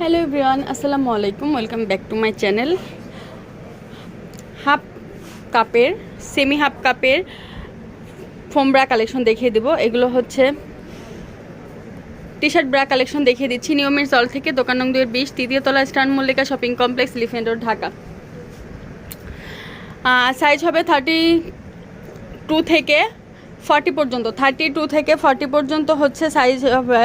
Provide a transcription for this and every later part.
Hello everyone আসসালামু আলাইকুম welcome back to my channel half কাপের সেমি হাফ কাপের ফোম ব্রা কালেকশন দেখিয়ে দেবো। এগুলো হচ্ছে টি শার্ট ব্রা কালেকশন দেখিয়ে দিচ্ছি। নিয়মের জল থেকে দোকান নং দুয়ের বিশ, তৃতীয় তলা star Mallika shopping complex elephant road, Dhaka. Size হবে থার্টি টু থেকে ফর্টি পর্যন্ত থার্টি টু থেকে ফর্টি পর্যন্ত হচ্ছে সাইজ হবে।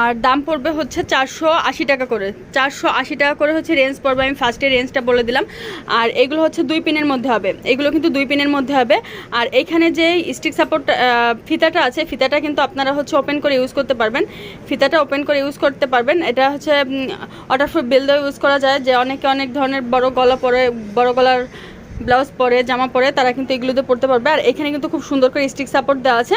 আর দাম পড়বে হচ্ছে চারশো আশি টাকা করে। চারশো আশি টাকা করে হচ্ছে রেঞ্জ পড়বে, আমি ফার্স্টে রেঞ্জটা বলে দিলাম। আর এগুলো হচ্ছে দুই পিনের মধ্যে হবে। এগুলো কিন্তু দুই পিনের মধ্যে হবে। আর এইখানে যে স্টিক সাপোর্ট ফিতাটা আছে, ফিতাটা কিন্তু আপনারা হচ্ছে ওপেন করে ইউজ করতে পারবেন। ফিতাটা ওপেন করে ইউজ করতে পারবেন। এটা হচ্ছে অর্ডার ফর বিল ইউজ করা যায়। যে অনেকে অনেক ধরনের বড় গলা পরে, বড় গলার ব্লাউজ পরে, জামা পরে, তারা কিন্তু এগুলোতে পড়তে পারবে। আর এখানে কিন্তু খুব সুন্দর করে স্টিক সাপোর্ট দেওয়া আছে।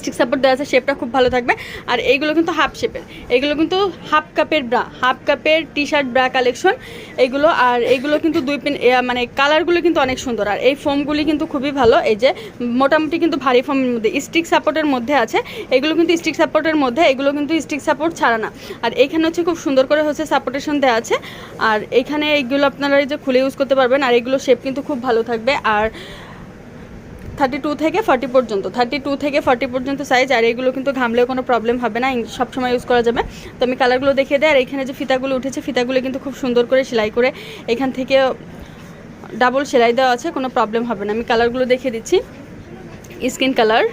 স্টিক সাপোর্ট দেওয়া আছে শেপটা খুব ভালো থাকবে। আর এইগুলো কিন্তু হাফ শেপের এগুলো কিন্তু হাফ কাপের ব্রা হাফ কাপের টি শার্ট ব্রা কালেকশন এগুলো আর এইগুলো কিন্তু দুই পিন মানে কালারগুলো কিন্তু অনেক সুন্দর। আর এই ফোমগুলি কিন্তু খুবই ভালো। এই যে মোটামুটি কিন্তু ভারী ফোমের মধ্যে স্টিক সাপোর্টের মধ্যে আছে। এগুলো কিন্তু স্টিক সাপোর্টের মধ্যে এগুলো কিন্তু স্টিক সাপোর্ট ছাড়া না। আর এইখানে হচ্ছে খুব সুন্দর করে হচ্ছে সাপোর্টেশন দেওয়া আছে। আর এখানে এইগুলো আপনারা এই যে খুলে ইউজ করতে পারবেন। আর এগুলো শেপ কিন্তু খুব ভালো থাকবে। আর থার্টি টু থেকে ফর্টি পর্যন্ত থার্টি টু থেকে ফর্টি পর্যন্ত সাইজ আর এগুলো কিন্তু ঘামলেও কোনো প্রবলেম হবে না সবসময় ইউজ করা যাবে। তো আমি কালারগুলো দেখিয়ে দিই, আর এখানে যে ফিতাগুলো উঠেছে, ফিতাগুলো কিন্তু খুব সুন্দর করে সেলাই করে এখান থেকে ডাবল সেলাই দেওয়া আছে, কোনো প্রবলেম হবে না। আমি কালারগুলো দেখিয়ে দিচ্ছি। স্কিন কালার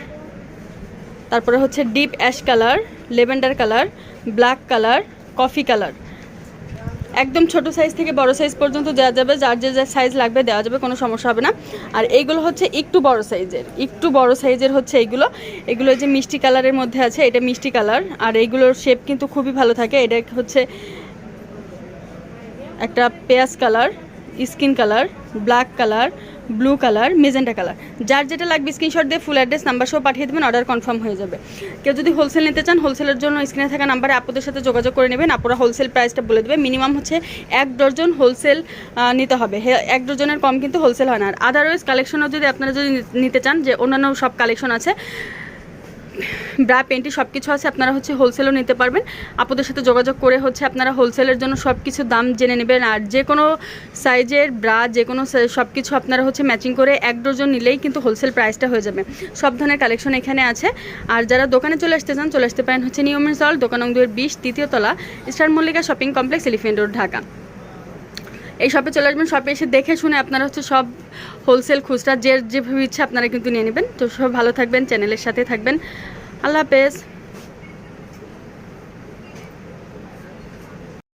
তারপরে হচ্ছে deep ash colour lavender colour black colour coffee colour একদম ছোট সাইজ থেকে বড় সাইজ পর্যন্ত দেওয়া যাবে। যার যে সাইজ লাগবে দেওয়া যাবে, কোনো সমস্যা হবে না। আর এইগুলো হচ্ছে একটু বড় সাইজের একটু বড় সাইজের হচ্ছে এইগুলো এগুলো যে মিষ্টি কালারের মধ্যে আছে, এটা মিষ্টি কালার আর এইগুলোর শেপ কিন্তু খুবই ভালো থাকে। এটা হচ্ছে একটা পেঁয়াজ colour skin colour, black colour, blue colour magenta colour. যার যেটা লাগবে স্ক্রিনশট দিয়ে ফুল অ্যাড্রেস নাম্বার সহ পাঠিয়ে দেবেন অর্ডার কনফার্ম হয়ে যাবে। কেউ যদি হোলসেল নিতে চান হোলসেলের জন্য স্ক্রিনে থাকা নাম্বারে আপুদের সাথে যোগাযোগ করে নেবেন। আপুরা হোলসেল প্রাইসটা বলে দেবে। মিনিমাম হচ্ছে এক ডজন হোলসেল নিতে হবে। এক ডজনের কম কিন্তু হোলসেল হয় না। আর আদারওয়াইজ কালেকশনও যদি আপনারা যদি নিতে চান, যে অন্যান্য সব কালেকশন আছে ব্রা পেন্টি সব কিছু আছে, আপনারা হচ্ছে হোলসেলও নিতে পারবেন। আপুদের সাথে যোগাযোগ করে হচ্ছে আপনারা হোলসেলের জন্য সব কিছু দাম জেনে নেবেন। আর যে কোনো সাইজের ব্রা, যে কোনো সব কিছু আপনারা হচ্ছে ম্যাচিং করে এক ডজন নিলেই কিন্তু হোলসেল প্রাইসটা হয়ে যাবে। সব ধরনের কালেকশন এখানে আছে। আর যারা দোকানে চলে আসতে চান, চলে আসতে পারেন হচ্ছে নিয়মের জল দোকান দুয়ের বিশ, তৃতীয় তলা, star Mallika shopping complex elephant road Dhaka. এই শপে চলে আসবেন শপে এসে দেখে শুনে আপনারা হচ্ছে সব হোলসেল খুচরা, যে যেভাবে ইচ্ছে আপনারা কিন্তু নিয়ে নেবেন। তো সব ভালো থাকবেন চ্যানেলের সাথে থাকবেন। আল্লাহ হাফেজ।